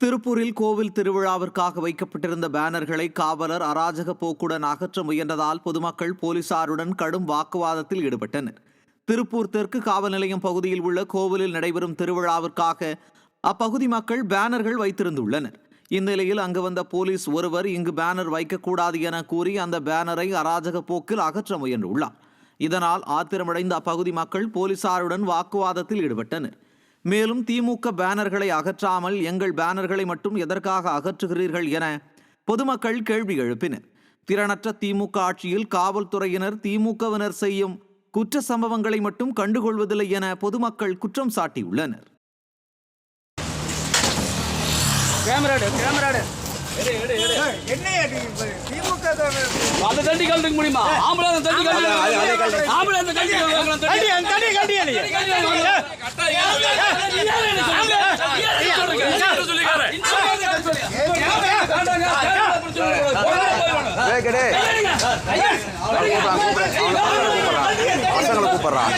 திருப்பூரில் கோவில் திருவிழாவிற்காக வைக்கப்பட்டிருந்த பேனர்களை காவலர் அராஜக போக்குடன் அகற்ற முயன்றதால் பொதுமக்கள் போலீசாருடன் கடும் வாக்குவாதத்தில் ஈடுபட்டனர். திருப்பூர் தெற்கு காவல் நிலையம் பகுதியில் உள்ள கோவிலில் நடைபெறும் திருவிழாவிற்காக அப்பகுதி மக்கள் பேனர்கள் வைத்திருந்துள்ளனர். இந்நிலையில் அங்கு வந்த போலீஸ் ஒருவர் இங்கு பேனர் வைக்கக்கூடாது என கூறி அந்த பேனரை அராஜக போக்கில் அகற்ற முயன்றுள்ளார். இதனால் ஆத்திரமடைந்த அப்பகுதி மக்கள் போலீசாருடன் வாக்குவாதத்தில் ஈடுபட்டனர். மேலும் திமுக பேனர்களை அகற்றாமல் எங்கள் பேனர்களை மட்டும் எதற்காக அகற்றுகிறீர்கள் என பொதுமக்கள் கேள்வி எழுப்பினர் திறனற்ற திமுக ஆட்சியில் காவல்துறையினர் திமுகவினர் செய்யும் குற்ற சம்பவங்களை மட்டும் கண்டுகொள்வதில்லை என பொதுமக்கள் குற்றம் சாட்டியுள்ளனர். முடியுமா? ஆம்புலன்ஸ் தட்டி கூப்பிடுறான்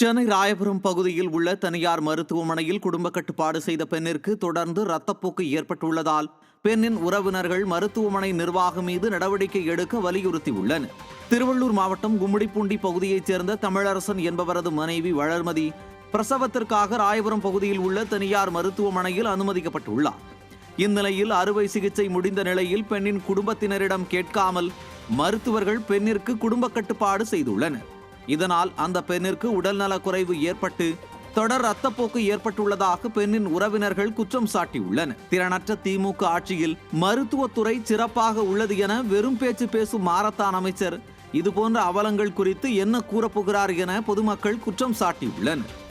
சென்னை ராயபுரம் பகுதியில் உள்ள தனியார் மருத்துவமனையில் குடும்ப கட்டுப்பாடு செய்த பெண்ணிற்கு தொடர்ந்து இரத்தப்போக்கு ஏற்பட்டுள்ளதால் பெண்ணின் உறவினர்கள் மருத்துவமனை நிர்வாகம் மீது நடவடிக்கை எடுக்க வலியுறுத்தியுள்ளனர். திருவள்ளூர் மாவட்டம் கும்மிடிப்பூண்டி பகுதியைச் சேர்ந்த தமிழரசன் என்பவரது மனைவி வளர்மதி பிரசவத்திற்காக ராயபுரம் பகுதியில் உள்ள தனியார் மருத்துவமனையில் அனுமதிக்கப்பட்டுள்ளார். இந்நிலையில் அறுவை சிகிச்சை முடிந்த நிலையில் பெண்ணின் குடும்பத்தினரிடம் கேட்காமல் மருத்துவர்கள் பெண்ணிற்கு குடும்ப கட்டுப்பாடு செய்துள்ளனர். இதனால் அந்த பெண்ணிற்கு உடல்நலக் குறைவு ஏற்பட்டு தொடர் ரத்தப்போக்கு ஏற்பட்டுள்ளதாக பெண்ணின் உறவினர்கள் குற்றம் சாட்டியுள்ளனர். திறனற்ற திமுக ஆட்சியில் மருத்துவத்துறை சிறப்பாக உள்ளது என வெறும் பேச்சு பேசும் மாரத்தான் அமைச்சர் இதுபோன்ற அவலங்கள் குறித்து என்ன கூறப்போகிறார் என பொதுமக்கள் குற்றம் சாட்டியுள்ளனர்.